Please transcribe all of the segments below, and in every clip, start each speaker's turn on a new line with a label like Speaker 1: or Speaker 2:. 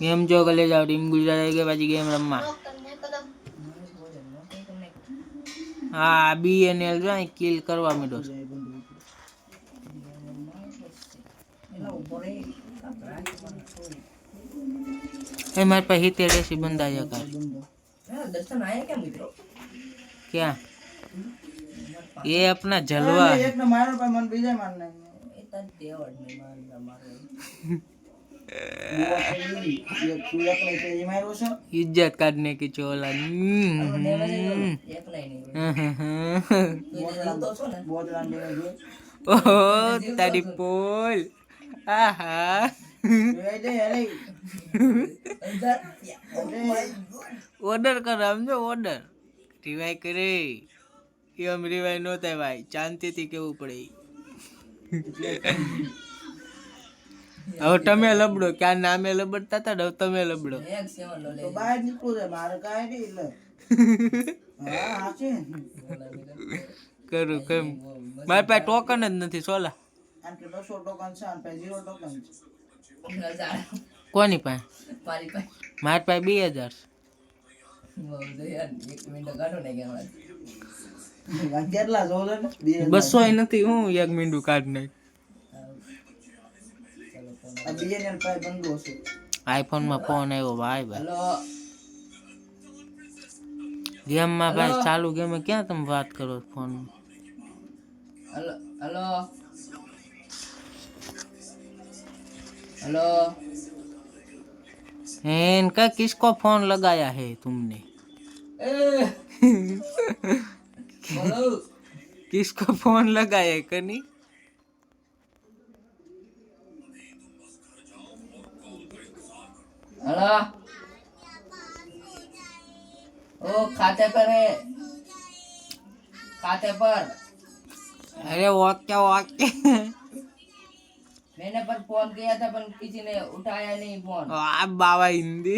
Speaker 1: Game જો કલે જાવ ટીમ ગુજરાત આવી ગઈ પાછી ગેમ રમવા. હા બી અને એલ કિલ કરવા માંડ્યો છે. એ મારી પાસે હિતેર એસી બંધા છે કાર.
Speaker 2: દર્શન આયા કે મિત્રો
Speaker 1: ક્યાં? એ અપના જલવા.
Speaker 3: એક ને મારો પર મન બીજા મારને
Speaker 2: એ તદ દેવડ ને માર મારે
Speaker 1: ઇજ્જત કાઢને કી ચોલા.
Speaker 3: ઓહો, તારી પોલ.
Speaker 2: આહા.
Speaker 1: ઓર્ડર કર સમજો ઓર્ડર. રિવાય કરે. એમ રિવાય નો થાય, ભાઈ. શાંતિથી કેવું પડે. હવે તમે લબડો ક્યાં નામે લબડતા હતા ને હવે તમે લબડો.
Speaker 3: બહાર નીકળું છે મારે કાંઈ નહીં
Speaker 1: કરું કેમ મારી પાસે ટોકન જ નથી સોલા.
Speaker 3: આમ કે બસો ટોકન છે આમ પાસે ઝીરો ટોકન છે.
Speaker 2: હજાર.
Speaker 1: કોની પાસે?
Speaker 2: મારી પાસે.
Speaker 1: બે હજાર. બસો નથી હું એક મીંડું કાઢ નાખ.
Speaker 3: આ BNL પાસે બંધો છે
Speaker 1: આઈફોનમાં ફોન આવ્યો ભાઈ ભાઈ
Speaker 2: હલો
Speaker 1: ગેમમાં ભાઈ ચાલુ ગેમ ક્યાં તમે વાત કરો ફોન
Speaker 2: હલો હલો હલો
Speaker 1: इनका किसको फोन लगाया है तुमने
Speaker 2: એ બોલો
Speaker 1: किसको फोन लगाया है कनी
Speaker 2: હલો ओ खाते पर है खाते पर
Speaker 1: अरे ओके ओके
Speaker 2: मैंने पर फोन किया था पर किसी ने उठाया नहीं फोन
Speaker 1: आ बाबा हिंदी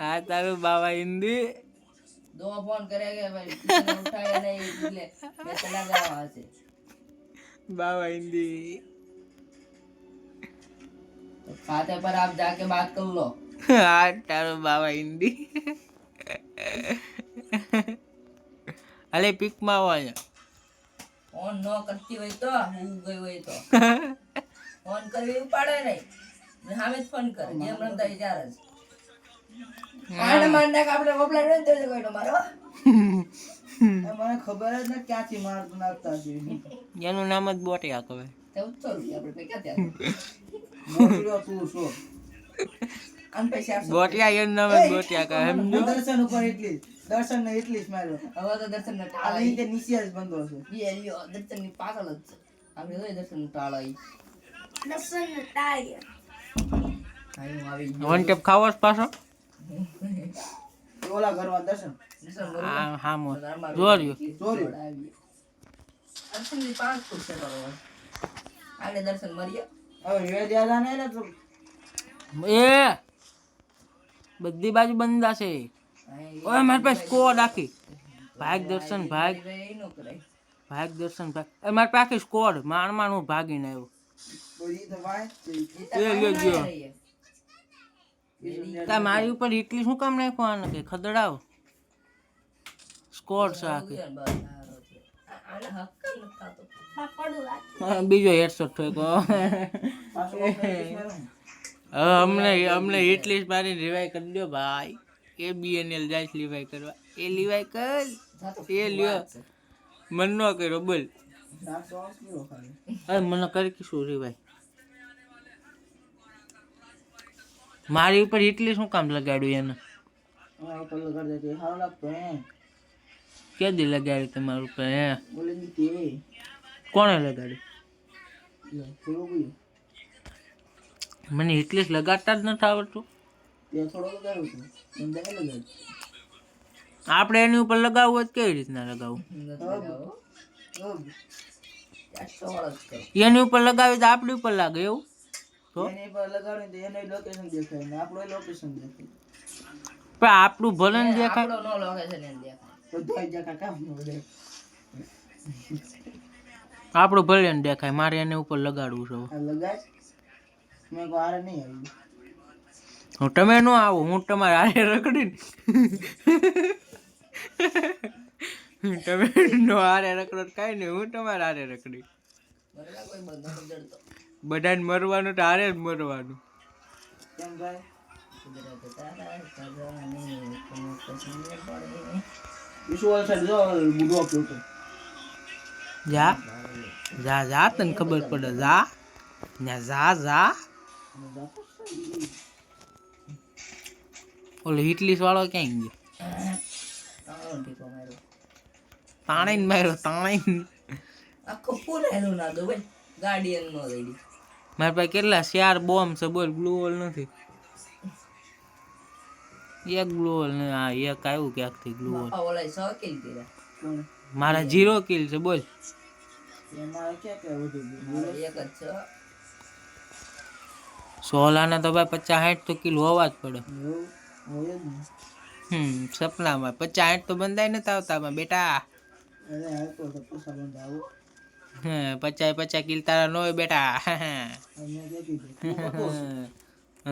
Speaker 1: आ तारू बाबा हिंदी
Speaker 2: दो फोन करेंगे भाई किसी ने उठाया नहीं इसलिए मैं चला गया वहां से
Speaker 1: बाबा हिंदी
Speaker 2: तो खाते पर आप जाके बात कर लो
Speaker 1: आ तारू बाबा हिंदी अरे पिक માં આવો અહીંયા
Speaker 2: ફોન ન કરતી હોય તો હું ગઈ હોય તો ફોન કરવી ઉપાડે નહીં સામે જ ફોન કરે જેમ રમતા હોય ત્યારે જ આને માર નાખ આપણે વપલાય નહીં તો કોઈ મારો
Speaker 3: એ મને ખબર જ ને ક્યાંથી માર નાખતા છે
Speaker 1: એનું નામ જ બોટિયા કહેવાય
Speaker 2: ચૌદસો રૂપિયા આપણે પૈસા ત્યાં
Speaker 1: બોટિયા એનું નામ જ બોટિયા કહે સમજો
Speaker 3: દર્શન ઉપર એટલી દર્શન ને એટલી જ માર્યો.
Speaker 2: હવે તો દર્શન ને
Speaker 3: ટાળા
Speaker 2: ટાળા
Speaker 3: રીતે નીચે જ બંધો છે.
Speaker 2: એ લ્યો દર્શનની પાછળ જ છે. આપણે જોઈએ દર્શન ને ટાળા હું આવી ગયો.
Speaker 1: વન ટેપ ખાવો પાછો?
Speaker 3: ઓલા ઘરમાં દર્શન.
Speaker 2: દર્શન
Speaker 1: હા હા મો જોર્યું
Speaker 3: જોર્યું.
Speaker 2: દર્શનની પાંચ ફૂટ છે બરોબર આને દર્શન મરીએ
Speaker 1: એ! બધી બાજુ બંધ છે ઓય મારી પાસે સ્કોડ આખી ભાગ દર્શન ભાગ. ભાગ દર્શન ભાગ. એ મારી પાસે સ્કોડ માણ માણ હું ભાગીને આવ્યો.
Speaker 3: તા
Speaker 1: મારી ઉપર ઇટલી શું કામ નાખવાનું કે? ખદડાવ. સ્કોડ છે આખી. બીજો હેડશોટ ઠોક્યો અમને અમને એટલી મારી રિવાય કરી દો ભાઈ. એ બીએનએલ જાય છે રિવાય કરવા. એ લીવાય કર. એ લ્યો. મન નો કર્યો, બોલ. અરે, મને કરી કીશું રિવાય મારી ઉપર એટલી શું કામ લગાડ્યું એને?
Speaker 3: ઉપર લગાડી
Speaker 1: તમારા ઉપર હે. કોણે લગાડ્યું
Speaker 3: લે, થોડું ગયું.
Speaker 1: મને એટલી લગાડતા જ નથી આવડતું. આપણે એની ઉપર લગાવવું હોય કેવી રીતના લગાવવું. એની ઉપર લગાવી તો આપણી ઉપર લાગે એવું? તો?
Speaker 3: એની પર લગાડ્યું તો એને લોકેશન દેખાય ને આપણું લોકેશન દેખાય.
Speaker 1: પણ આપણું ભલે દેખાય.
Speaker 2: આપણો નો લોકેશન દેખાય.
Speaker 1: આપણું ભલે ને દેખાય મારે એને ઉપર લગાડવું છે હું તમે ન આવો હું તમારે આરે રખડી તમે નો આરે રખડો કાંઈ નહીં હું તમારે આરે રખડી. બધાને મરવાનું તો આરે જ મરવાનું.
Speaker 3: કેમ ભાઈ? વિશ્વાસ સાઈડ જો. બુડો આપ્યો તો
Speaker 1: જા જા જા તને ખબર પડે. જા. ન્યા જા જા. ઓલો હિટલીસ વાળો ક્યાં ગયો?
Speaker 2: તાણે ને માર્યો
Speaker 1: તાણીને
Speaker 2: આખો પૂરેલું ના દો ભાઈ. એમ નો રેડી.
Speaker 1: મારા પાસે કેટલા ચાર બોમ્બ છે બોલ બ્લુ હોલ નથી. એક બ્લુ ને આ એક આવ્યું ક્યાંકથી
Speaker 3: કોણ
Speaker 1: મારા જીરો કિલ છે બોલ. સોલાના તો ભાઈ પચાસ સાઠ તો કિલો હોવા જ પડે. હમ સપનામાં પચાસ સાઠ તો બંધાય નથી આવતા બેટા. પચાસ પચાસ કિલ તારા ન હોય બેટા.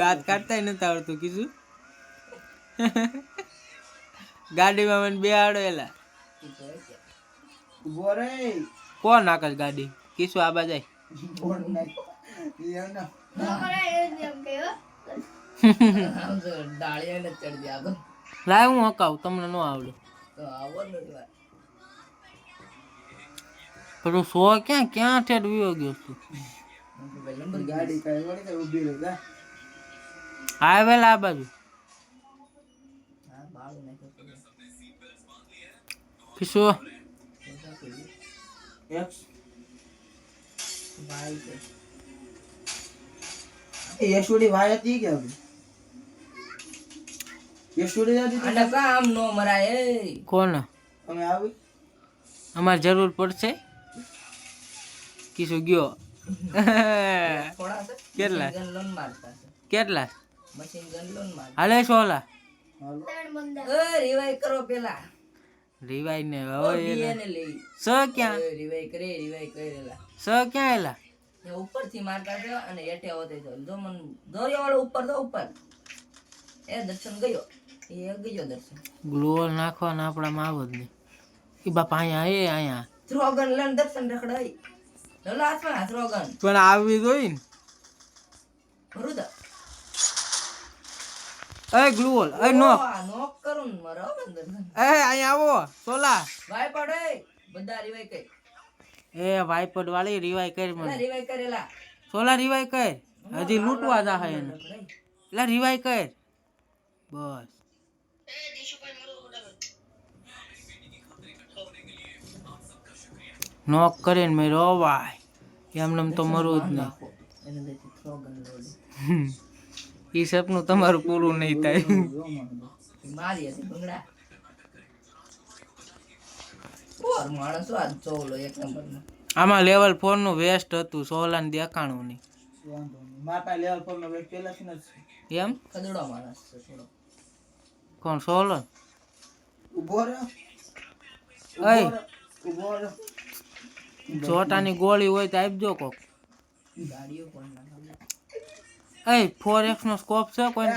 Speaker 1: દાંત કાઢતા નથી આવડતું કીધું? ગાડીમાં મને બે આડો એલા કોણ નાખે ગાડી? કીશું આ બાજાય
Speaker 3: બોલ નાખ એમ ના
Speaker 2: આમ તો ડાળીયા ને ચડી ગયા તો
Speaker 1: લાય હું હકાવ તમને ન આવડે.
Speaker 2: તો નથી
Speaker 1: સો ક્યાં ક્યાં ઠેઠ વિયો ગયો છું
Speaker 3: ગાડી કાંઈ વળી કાંઈ ઊભી રહી જા.
Speaker 1: આ બાજુ.
Speaker 2: તો પેલી છે.
Speaker 3: યશોડી વાય હતી કે હવે યશોડી હતી
Speaker 2: આને કામ નો મરાય એ.
Speaker 1: કોણ?
Speaker 3: અમે આવી.
Speaker 1: અમારે જરૂર પડશે. કીશું ગયો. કેટલા?
Speaker 2: મારતા
Speaker 1: કેટલા?
Speaker 2: મશીન ગન લોન મારતા.
Speaker 1: હાલે સોલા
Speaker 3: હાલો.
Speaker 2: એ રિવાઈ કરો પેલા.
Speaker 1: રિવાઈ ને હવે
Speaker 2: લઈ.
Speaker 1: સ ક્યાં?
Speaker 2: રિવાઈ કરે રિવાઈ કરેલા.
Speaker 1: સ ક્યાં એલા?
Speaker 2: એ ઉપરથી મારતા છે અને હેઠે હોતે જો મન દોરિયા વાળો ઉપર તો ઉપર. એ દર્શન ગયો એ ગયો દર્શન
Speaker 1: ગ્લોલ નાખવાના આપણામાં આવો જ નહીં એ બાપા અહીંયા એ અહીંયા.
Speaker 2: થ્રોગન લઈને દર્શન રખડાઈ હાથમાં
Speaker 1: પણ આવી જોઈ ને.
Speaker 2: ભરું
Speaker 1: એ ગ્લુઓલ એ નો
Speaker 2: નોક કરું ને મારો દર્શન
Speaker 1: એ અહીંયા આવો સોલા.
Speaker 2: વાય પડે બધા રિવાઈ કઈ
Speaker 1: એ વાઈપડ વાળી રિવાઈ કરી મને.
Speaker 2: રિવાઈ કરેલા.
Speaker 1: સોલા રિવાઈ કર. હજી લૂંટવા જા એને. એટલે રિવાઈ કર. બસ. નોક કરીને મેં રોવાય. એમને એમ તો મરવું જ નહીં એ સપનું તમારું પૂરું નહીં થાય. આમાં લેવલ ફોરનું વેસ્ટ હતું સોલા ને દેખાણું નહીં એમ?
Speaker 2: કદડો માણસ છે થોડો.
Speaker 1: કોણ સોલો
Speaker 3: Ei. રહે
Speaker 1: ચોટાની ગોળી હોય તો આપજો કોક. એ ફોર એક્સ નો સ્કોપ છે કોઈ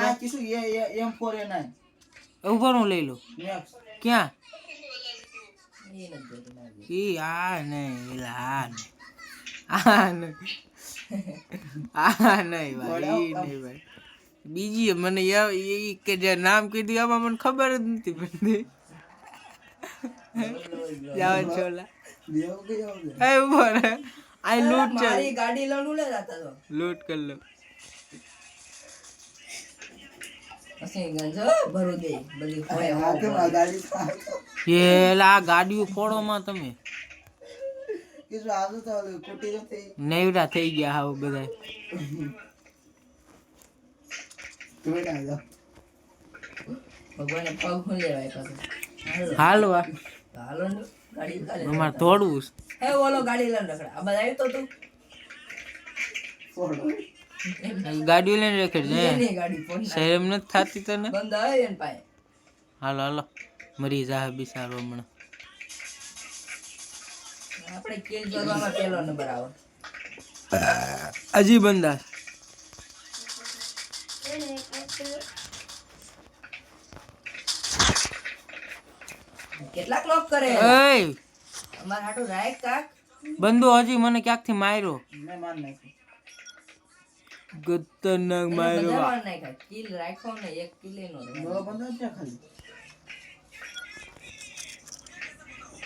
Speaker 3: એમ ફોર એ નાઇન
Speaker 1: ઉપર હું લઈ લઉં ક્યાં. ઈ આ નહીં લા આ નહીં આ નહીં આ નહીં ભાઈ નહીં ભાઈ. બીજી મને યા- ઈ કે જે નામ કીધું એમાં મને ખબર જ નથી પડતી. જાવ છોલા.
Speaker 3: દેવ ગયો છે.
Speaker 1: એ ઊભો રે આ લૂંટ છે.
Speaker 2: મારી ગાડી લઈને ઉલે જતા તો.
Speaker 1: લૂંટ કર લો.
Speaker 2: પછી ગંજો ભરું દે. બધી હોય
Speaker 3: આ કેમ આ ગાડી થાય?
Speaker 1: એ એલા આ ગાડીઓ ફોડોમાં તમે.
Speaker 3: કીશું આજુ તો ઓલી કુટી જતી
Speaker 1: નેવડા થઈ ગયા હાવ બધા
Speaker 3: તમે ના જાઓ
Speaker 2: ભગવાને પગ હું લેવાય પાછો હાલો.
Speaker 1: હાલવા.
Speaker 2: હાલો ને ગાડી કાલે
Speaker 1: અમારે તોડવું છે.
Speaker 2: હે ઓલો ગાડી લઈને રખડા. આ બધા તો તું.
Speaker 1: ગાડી લઈને રેખે છે.
Speaker 2: ગાડી
Speaker 1: નથી થતી તને?
Speaker 2: બંધ આવે એને પાય
Speaker 1: હાલો હાલો. મરી જા બિચારો હમણાં.
Speaker 2: આપણે કેલ જોવામાં પહેલો નંબર આવે.
Speaker 1: હજી બંદા
Speaker 2: કેટલાક લોક કરે?
Speaker 1: એય.
Speaker 2: અમાર હાટુ રાય કાક.
Speaker 1: બંદો હજી મને ક્યાંકથી માર્યો?
Speaker 3: મેં માર નાખી
Speaker 1: ખતરનાક માર્યો.
Speaker 2: માર નાખ્યા. કિલ રાખો ને એક કિલ નો
Speaker 3: બરો બંધો છે ખાલી.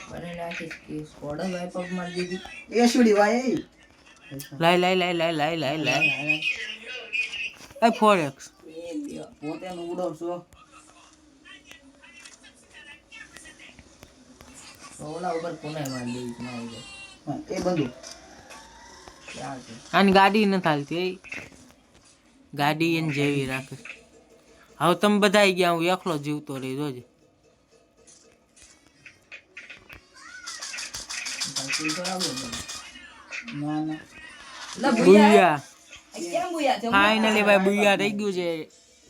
Speaker 2: મને નાખી કે સ્કોડ વાય પગ માર દીધી.
Speaker 3: એ સુડી વાય
Speaker 1: લાઈ લાઈ લાઈ લાઈ લાઈ લાઈ લાઈ એ ફોર એક્સ
Speaker 2: એ લ્યો
Speaker 3: પોતે ઉડો છો.
Speaker 2: ઓલા ઉપર કોને માંડી ના મારી
Speaker 3: એ બધું.
Speaker 1: આની ગાડી નથી હાલતી ગાડી એને જેવી રાખે. હવે તમે બધા ગયા હું એકલો જીવતો રહી
Speaker 2: ભૂયા.
Speaker 1: બુયા ફાઇનલી ભાઈ બુયા થઈ ગયું છે.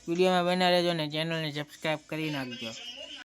Speaker 1: વિડીયોમાં બના રહેજો ને ચેનલને સબસ્ક્રાઇબ કરી નાખજો.